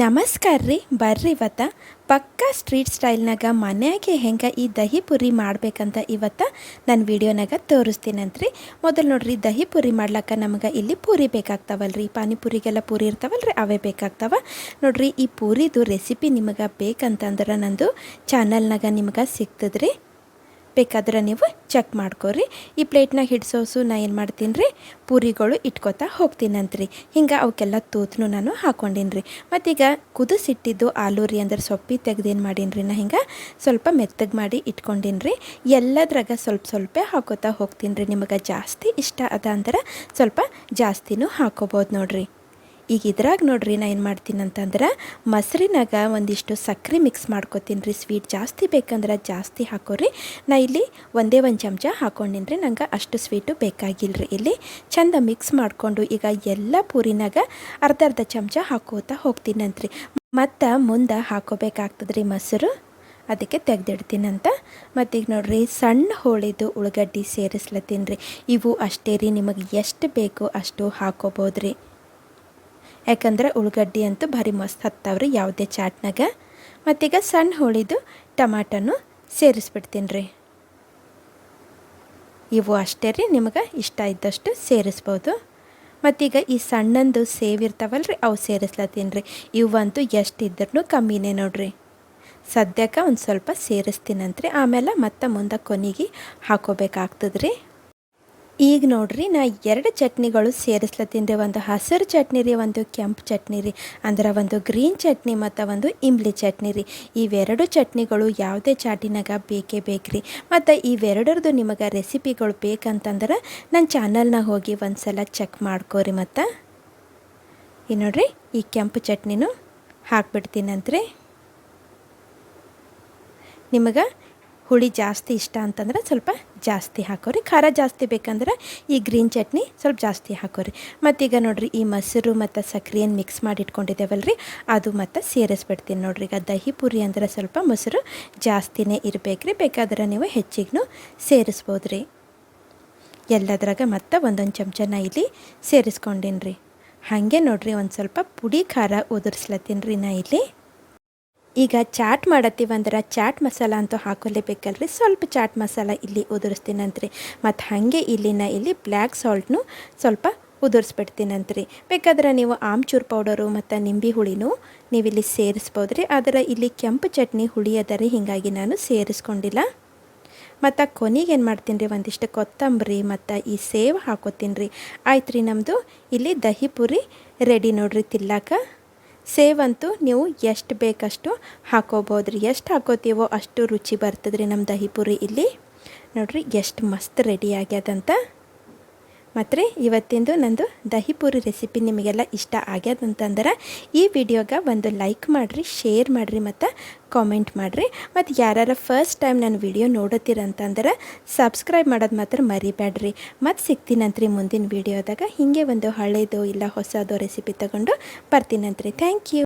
ನಮಸ್ಕಾರ ರೀ, ಬರ್ರಿ ಇವತ್ತ. ಪಕ್ಕಾ ಸ್ಟ್ರೀಟ್ ಸ್ಟೈಲ್ನಾಗ ಮನೆಯಾಗೆ ಹೆಂಗೆ ಈ ದಹಿ ಪುರಿ ಮಾಡ್ಬೇಕಂತ ಇವತ್ತು ನನ್ನ ವಿಡಿಯೋನಾಗ ತೋರಿಸ್ತೀನಂತ್ರಿ. ಮೊದಲು ನೋಡ್ರಿ, ದಹಿ ಪುರಿ ಮಾಡ್ಲಕ್ಕ ನಮಗೆ ಇಲ್ಲಿ ಪೂರಿ ಬೇಕಾಗ್ತಾವಲ್ರಿ. ಪಾನಿಪುರಿಗೆಲ್ಲ ಪೂರಿ ಇರ್ತಾವಲ್ರಿ, ಅವೇ ಬೇಕಾಗ್ತಾವ. ನೋಡ್ರಿ, ಈ ಪೂರಿದು ರೆಸಿಪಿ ನಿಮಗೆ ಬೇಕಂತಂದ್ರೆ ನಂದು ಚಾನಲ್ನಾಗ ನಿಮಗೆ ಸಿಗ್ತದ್ರಿ. ಬೇಕಾದ್ರೆ ನೀವು ಚೆಕ್ ಮಾಡ್ಕೊರಿ. ಈ ಪ್ಲೇಟ್ನಾಗ ಹಿಡ್ಸೋಸು ನಾ ಏನು ಮಾಡ್ತೀನಿ ರೀ? ಪೂರಿಗಳು ಇಟ್ಕೋತಾ ಹೋಗ್ತೀನಂತ್ರಿ ಹಿಂಗೆ ಅವಕ್ಕೆಲ್ಲ ತೂತ್ನು ನಾನು ಹಾಕೊಂಡೀನಿ ರೀ. ಮತ್ತೀಗ ಕುದಿಸಿಟ್ಟಿದ್ದು ಆಲೂ ರೀ ಅಂದ್ರೆ ಸೊಪ್ಪಿ ತೆಗ್ದೇನು ಮಾಡೀನಿ ರೀ ನಾ ಹಿಂಗೆ. ಸ್ವಲ್ಪ ಮೆತ್ತಗೆ ಮಾಡಿ ಇಟ್ಕೊಂಡಿನ್ ರೀ. ಎಲ್ಲದ್ರಾಗ ಸ್ವಲ್ಪ ಸ್ವಲ್ಪ ಹಾಕೋತಾ ಹೋಗ್ತೀನಿ ರೀ. ನಿಮಗೆ ಜಾಸ್ತಿ ಇಷ್ಟ ಅದ ಅಂದ್ರೆ ಸ್ವಲ್ಪ ಜಾಸ್ತಿನೂ ಹಾಕೋಬೋದು ನೋಡ್ರಿ. ಈಗ ಇದ್ರಾಗ ನೋಡ್ರಿ ನಾ ಏನು ಮಾಡ್ತೀನಿ ಅಂತಂದ್ರೆ ಮೊಸರಿನಾಗ ಒಂದಿಷ್ಟು ಸಕ್ಕರೆ ಮಿಕ್ಸ್ ಮಾಡ್ಕೊತೀನಿ ರೀ. ಸ್ವೀಟ್ ಜಾಸ್ತಿ ಬೇಕಂದ್ರೆ ಜಾಸ್ತಿ ಹಾಕೋರಿ. ನಾ ಇಲ್ಲಿ ಒಂದೇ ಒಂದು ಚಮಚ ಹಾಕೊಂಡಿನಿ ರೀ. ನಂಗೆ ಅಷ್ಟು ಸ್ವೀಟು ಬೇಕಾಗಿಲ್ಲ ರೀ. ಇಲ್ಲಿ ಚಂದ ಮಿಕ್ಸ್ ಮಾಡಿಕೊಂಡು ಈಗ ಎಲ್ಲ ಪೂರಿನಾಗ ಅರ್ಧ ಅರ್ಧ ಚಮಚ ಹಾಕೋತಾ ಹೋಗ್ತೀನಂತ್ರಿ ಮತ್ತು ಮುಂದೆ ಹಾಕೋಬೇಕಾಗ್ತದ್ರಿ ಮೊಸರು. ಅದಕ್ಕೆ ತೆಗೆದಿಡ್ತೀನಂತ. ಮತ್ತೀಗ ನೋಡ್ರಿ ಸಣ್ಣ ಹೋಳಿದು ಉಳ್ಳಗಡ್ಡಿ ಸೇರಿಸ್ಲತ್ತೀನಿ ರೀ. ಇವು ಅಷ್ಟೇ ರೀ. ನಿಮಗೆ ಎಷ್ಟು ಬೇಕೋ ಅಷ್ಟು ಹಾಕೋಬೋದು ರೀ ಯಾಕಂದ್ರೆ ಉಳ್ಳಾಗಡ್ಡಿ ಅಂತೂ ಭಾರಿ ಮಸ್ತ್ ಹತ್ತಾವ್ರಿ ಯಾವುದೇ ಚಾಟ್ನಾಗ. ಮತ್ತೀಗ ಸಣ್ಣ ಹೋಳಿದು ಟಮಾಟನು ಸೇರಿಸ್ಬಿಡ್ತೀನಿ ರೀ ಇವು ಅಷ್ಟೇ ರೀ ನಿಮಗೆ ಇಷ್ಟ ಇದ್ದಷ್ಟು ಸೇರಿಸ್ಬೋದು. ಮತ್ತೀಗ ಈ ಸಣ್ಣಂದು ಸೇವ್ ಇರ್ತಾವಲ್ಲ ರೀ ಅವು ಸೇರಿಸ್ಲತ್ತೀನಿ ರೀ ಇವಂತೂ ಎಷ್ಟು ಇದ್ರೂ ಕಮ್ಮಿನೇ ನೋಡ್ರಿ. ಸದ್ಯಕ್ಕೆ ಒಂದು ಸ್ವಲ್ಪ ಸೇರಿಸ್ತೀನಂತ್ರಿ. ಆಮೇಲೆ ಮತ್ತೆ ಮುಂದೆ ಕೊನೆಗೆ ಹಾಕೋಬೇಕಾಗ್ತದೆ ರೀ ಈಗ ನೋಡ್ರಿ, ನಾ ಎರಡು ಚಟ್ನಿಗಳು ಸೇರಿಸ್ಲತ್ತೀನಿ ರೀ. ಒಂದು ಹಸಿರು ಚಟ್ನಿ ರೀ, ಒಂದು ಕೆಂಪು ಚಟ್ನಿ ರೀ. ಅಂದ್ರೆ ಒಂದು ಗ್ರೀನ್ ಚಟ್ನಿ ಮತ್ತು ಒಂದು ಇಂಬ್ಲಿ ಚಟ್ನಿ ರೀ. ಇವೆರಡು ಚಟ್ನಿಗಳು ಯಾವುದೇ ಚಾಟಿನಾಗ ಬೇಕೇ ಬೇಕ್ರಿ. ಮತ್ತು ಇವೆರಡರದು ನಿಮಗೆ ರೆಸಿಪಿಗಳು ಬೇಕಂತಂದ್ರೆ ನನ್ನ ಚಾನಲ್ನಾಗ ಹೋಗಿ ಒಂದು ಸಲ ಚೆಕ್ ಮಾಡ್ಕೋರಿ ಮತ್ತು. ಈ ನೋಡ್ರಿ, ಈ ಕೆಂಪು ಚಟ್ನಿನೂ ಹಾಕ್ಬಿಡ್ತೀನಂತ್ರಿ. ನಿಮಗೆ ಹುಳಿ ಜಾಸ್ತಿ ಇಷ್ಟ ಅಂತಂದ್ರೆ ಸ್ವಲ್ಪ ಜಾಸ್ತಿ ಹಾಕೋರಿ. ಖಾರ ಜಾಸ್ತಿ ಬೇಕಂದ್ರೆ ಈ ಗ್ರೀನ್ ಚಟ್ನಿ ಸ್ವಲ್ಪ ಜಾಸ್ತಿ ಹಾಕೋರಿ. ಮತ್ತೀಗ ನೋಡಿರಿ ಈ ಮೊಸರು ಮತ್ತು ಸಕ್ರೆಯನ್ನು ಮಿಕ್ಸ್ ಮಾಡಿ ಇಟ್ಕೊಂಡಿದ್ದೇವಲ್ಲ ರೀ ಅದು ಮತ್ತು ಸೇರಿಸ್ಬಿಡ್ತೀನಿ ನೋಡ್ರಿ. ಈಗ ದಹಿ ಪುರಿ ಅಂದ್ರೆ ಸ್ವಲ್ಪ ಮೊಸರು ಜಾಸ್ತಿನೇ ಇರಬೇಕ್ರಿ, ಬೇಕಾದ್ರೆ ನೀವು ಹೆಚ್ಚಿಗೂ ಸೇರಿಸ್ಬೋದು ರೀ ಎಲ್ಲದ್ರಾಗ ಮತ್ತು ಒಂದೊಂದು ಚಮಚನ ಇಲ್ಲಿ ಸೇರಿಸ್ಕೊಂಡಿನ್ರಿ. ಹಾಗೆ ನೋಡ್ರಿ ಒಂದು ಸ್ವಲ್ಪ ಪುಡಿ ಖಾರ ಉದುರಿಸ್ಲತ್ತೀನಿ ರೀ ನಾ ಇಲ್ಲಿ. ಈಗ ಚಾಟ್ ಮಾಡತ್ತೀವಂದ್ರೆ ಚಾಟ್ ಮಸಾಲ ಅಂತೂ ಹಾಕೊಲೇಬೇಕಲ್ರಿ. ಸ್ವಲ್ಪ ಚಾಟ್ ಮಸಾಲ ಇಲ್ಲಿ ಉದುರಿಸ್ತೀನಂತ್ರಿ. ಮತ್ತು ಹಾಗೆ ಇಲ್ಲಿನ ಇಲ್ಲಿ ಬ್ಲ್ಯಾಕ್ ಸಾಲ್ಟ್ನು ಸ್ವಲ್ಪ ಉದುರಿಸ್ಬಿಡ್ತೀನಂತ್ರಿ. ಬೇಕಾದ್ರೆ ನೀವು ಆಮ್ಚೂರು ಪೌಡರು ಮತ್ತು ನಿಂಬೆ ಹುಳಿನೂ ನೀವಿಲ್ಲಿ ಸೇರಿಸ್ಬೋದು ರೀ ಆದರೆ ಇಲ್ಲಿ ಕೆಂಪು ಚಟ್ನಿ ಹುಳಿ ಅದರಿ ಹೀಗಾಗಿ ನಾನು ಸೇರಿಸ್ಕೊಂಡಿಲ್ಲ. ಮತ್ತು ಕೊನೆಗೆ ಏನು ಮಾಡ್ತೀನಿ ರೀ ಒಂದಿಷ್ಟು ಕೊತ್ತಂಬರಿ ಮತ್ತು ಈ ಸೇವ್ ಹಾಕೋತೀನಿ ರೀ ಆಯ್ತು ರೀ ನಮ್ಮದು ಇಲ್ಲಿ ದಹಿ ಪುರಿ ರೆಡಿ ನೋಡ್ರಿ ತಿಲ್ಲಾಕ. ಸೇವಂತೂ ನೀವು ಎಷ್ಟು ಬೇಕಷ್ಟು ಹಾಕೋಬೋದು ರೀ. ಎಷ್ಟು ಹಾಕೋತೀವೋ ಅಷ್ಟು ರುಚಿ ಬರ್ತದ್ರಿ ನಮ್ಮ ದಹಿಪುರಿ ಇಲ್ಲಿ. ನೋಡ್ರಿ ಎಷ್ಟು ಮಸ್ತ್ ರೆಡಿ ಆಗ್ಯದಂತ. ಮತ್ತು ಇವತ್ತಿಂದು ನಂದು ದಹಿಪುರಿ ರೆಸಿಪಿ ನಿಮಗೆಲ್ಲ ಇಷ್ಟ ಆಗ್ಯದಂತಂದ್ರೆ ಈ ವಿಡಿಯೋಗೆ ಒಂದು ಲೈಕ್ ಮಾಡಿರಿ ಶೇರ್ ಮಾಡಿರಿ ಮತ್ತು ಕಾಮೆಂಟ್ ಮಾಡಿರಿ. ಮತ್ತು ಯಾರು ಫಸ್ಟ್ ಟೈಮ್ ನಾನು ವಿಡಿಯೋ ನೋಡುತ್ತೀರಂತಂದ್ರೆ ಸಬ್ಸ್ಕ್ರೈಬ್ ಮಾಡೋದು ಮಾತ್ರ ಮರಿಬೇಡ್ರಿ ಮತ್ತು ಸಿಗ್ತೀನಂತ್ರಿ ಮುಂದಿನ ವಿಡಿಯೋದಾಗ. ಹೀಗೆ ಒಂದು ಹಳೇದು ಇಲ್ಲ ಹೊಸದೋ ರೆಸಿಪಿ ತಗೊಂಡು ಬರ್ತೀನಂತ್ರಿ ಥ್ಯಾಂಕ್ ಯು